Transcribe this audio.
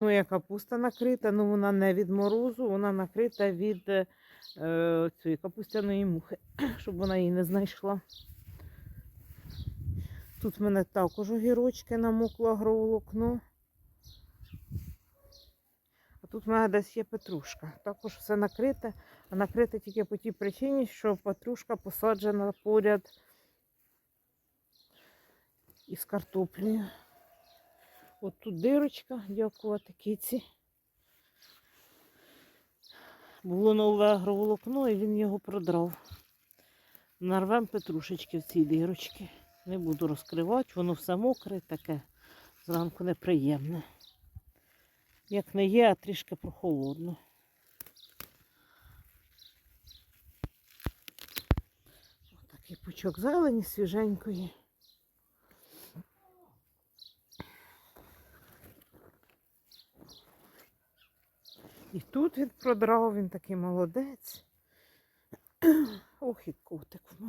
Моя капуста накрита, ну вона не від морозу, вона накрита від е, е, цієї капустяної мухи, щоб вона її не знайшла. Тут в мене також огірочки намокло агроволокно. А тут в мене десь є петрушка. Також все накрите, а накрите тільки по тій причині, що петрушка посаджена поряд із картоплею. От тут дирочка, дякувати киці. Було нове агроволокно і він його продрав. Нарвем петрушечки в цій дирочці. Не буду розкривати, воно все мокре, таке зранку неприємне. Як не є, а трішки прохолодно. Ось такий пучок зелені свіженької. І тут він продрав, він такий молодець. Ох, і котик в мене.